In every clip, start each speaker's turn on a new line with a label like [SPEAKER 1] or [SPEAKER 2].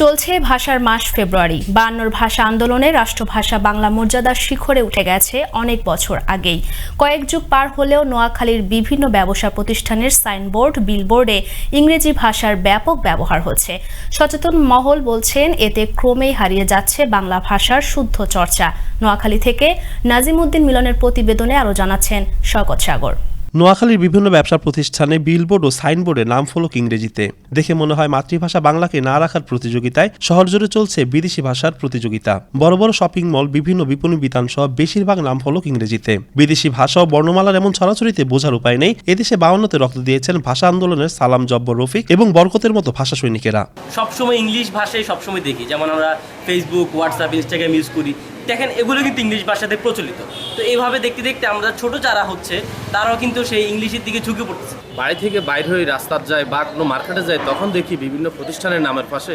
[SPEAKER 1] চলছে ভাষার মাস ফেব্রুয়ারি। বায়ান্নর ভাষা আন্দোলনে রাষ্ট্রভাষা বাংলা মর্যাদার শিখরে উঠে গেছে অনেক বছর আগেই। কয়েক যুগ পার হলেও নোয়াখালীর বিভিন্ন ব্যবসা প্রতিষ্ঠানের সাইনবোর্ড, বিলবোর্ডে ইংরেজি ভাষার ব্যাপক ব্যবহার হচ্ছে। সচেতন মহল বলছেন, এতে ক্রমেই হারিয়ে যাচ্ছে বাংলা ভাষার শুদ্ধ চর্চা। নোয়াখালী থেকে নাজিমুদ্দিন মিলনের প্রতিবেদনে আরও জানাচ্ছেন শওকত সাগর।
[SPEAKER 2] নোয়াখালীর বিভিন্ন ব্যবসা প্রতিষ্ঠানে বিলবোর্ড ও সাইনবোর্ডে নাম ফলক ইংরেজিতে। দেখে মনে হয় মাতৃভাষা বাংলাকে না রাখার প্রতিযোগিতায় শহর জুড়ে চলছে বিদেশি ভাষার প্রতিযোগিতা। বড় বড় শপিং মল, বিভিন্ন বিপণী বিতান সহ বেশিরভাগ নাম ফলক ইংরেজিতে। বিদেশি ভাষা ও বর্ণমালার এমন ছড়াছড়িতে বোঝার উপায় নেই। এদেশে বাউন্নতে রক্ত দিয়েছেন ভাষা আন্দোলনের সালাম জব্বর রফিক এবং বরকতের মতো ভাষা সৈনিকেরা।
[SPEAKER 3] সবসময় ইংলিশ ভাষায় সবসময় দেখি। যেমন আমরা ফেসবুক হোয়াটসঅ্যাপ ইনস্টাগ্রাম ইউজ করি। দেখেন এগুলো কিন্তু ইংলিশ ভাষাতে প্রচলিত। তো এইভাবে দেখতে দেখতে আমরা ছোট যারা হচ্ছে তারাও কিন্তু সেই ইংলিশের দিকে ঝুঁকে পড়তেছে।
[SPEAKER 4] বাড়ি থেকে বাইর হয়ে রাস্তার যায় বা কোনো মার্কেটে যায় তখন দেখি বিভিন্ন প্রতিষ্ঠানের নামের পাশে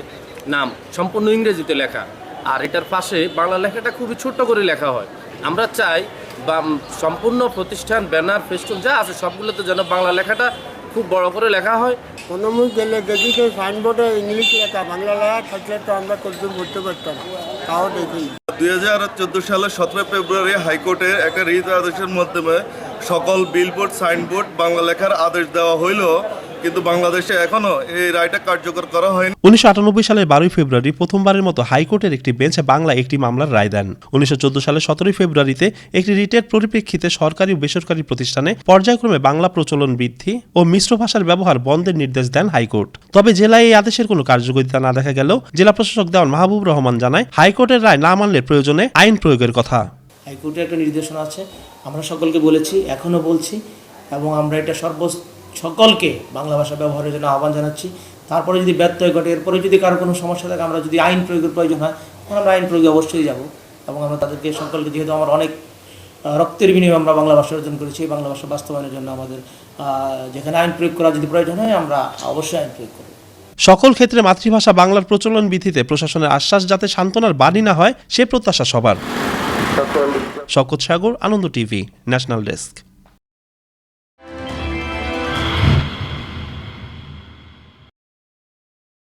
[SPEAKER 4] নাম সম্পূর্ণ ইংরেজিতে লেখা। আর এটার পাশে বাংলা লেখাটা খুবই ছোট্ট করে লেখা হয়। আমরা চাই বা সম্পূর্ণ প্রতিষ্ঠান ব্যানার ফেস্টুন যা আছে সবগুলোতে যেন বাংলা লেখাটা খুব বড় করে লেখা হয়।
[SPEAKER 5] কোনো মুখ গেলে দেখি যে সাইনবোর্ডে ইংলিশ লেখা বাংলা লেখা থাকলে তো আমরা কতদূর ঘুরতে পারতাম। তাও দেখি।
[SPEAKER 6] দুই হাজার চোদ্দ সালের সতেরো ফেব্রুয়ারি হাইকোর্টের একটা রিট আদেশের মাধ্যমে সকল বিলবোর্ড, সাইনবোর্ড, বাংলা লেখার আদেশ দেওয়া হইল। কিন্তু বাংলাদেশে এখনও এই রায়টা কার্যকর করা হয়নি।
[SPEAKER 2] উনিশশো সালের বারোই ফেব্রুয়ারি প্রথমবারের মতো হাইকোর্টের একটি বেঞ্চ বাংলা একটি মামলার রায় দেন। উনিশশো চোদ্দ সালের সতেরোই ফেব্রুয়ারিতে একটি রিটের পরিপ্রেক্ষিতে সরকারি ও বেসরকারি প্রতিষ্ঠানে পর্যায়ক্রমে বাংলা প্রচলন বৃদ্ধি ও মিশ্র ভাষার ব্যবহার বন্ধের নির্দেশ দেন হাইকোর্ট। তবে জেলায় এই আদেশের কোনো কার্যকারিতা না দেখা গেলেও জেলা প্রশাসক দেওয়ান মাহবুব রহমান জানায় হাইকোর্টের রায় না মানলে প্রয়োজনে আইন প্রয়োগের কথা।
[SPEAKER 7] হাইকোর্টের একটা নির্দেশনা আছে। আমরা সকলকে বলেছি এখনও বলছি এবং আমরা এটা সর্ব সকলকে বাংলা ভাষা ব্যবহারের জন্য আহ্বান জানাচ্ছি। তারপরে যদি ব্যত্যয় ঘটে এরপরে যদি কারও কোনো সমস্যা থাকে আমরা যদি আইন প্রয়োগের প্রয়োজন হয় তখন আমরা আইন প্রয়োগে অবশ্যই যাব এবং আমরা তাদেরকে সকলকে যেহেতু আমার অনেক রক্তের বিনিময়ে আমরা বাংলা ভাষা অর্জন করেছি বাংলা ভাষা বাস্তবায়নের জন্য আমাদের যেখানে আইন প্রয়োগ করা যদি প্রয়োজন হয় আমরা অবশ্যই আইন প্রয়োগ করব।
[SPEAKER 2] সকল ক্ষেত্রে মাতৃভাষা বাংলার প্রচলন বিধিতে প্রশাসনের আশ্বাস যাতে সান্ত্বনার বাণী না হয় সে প্রত্যাশা সবার। শকত Sagar Ananda TV national desk.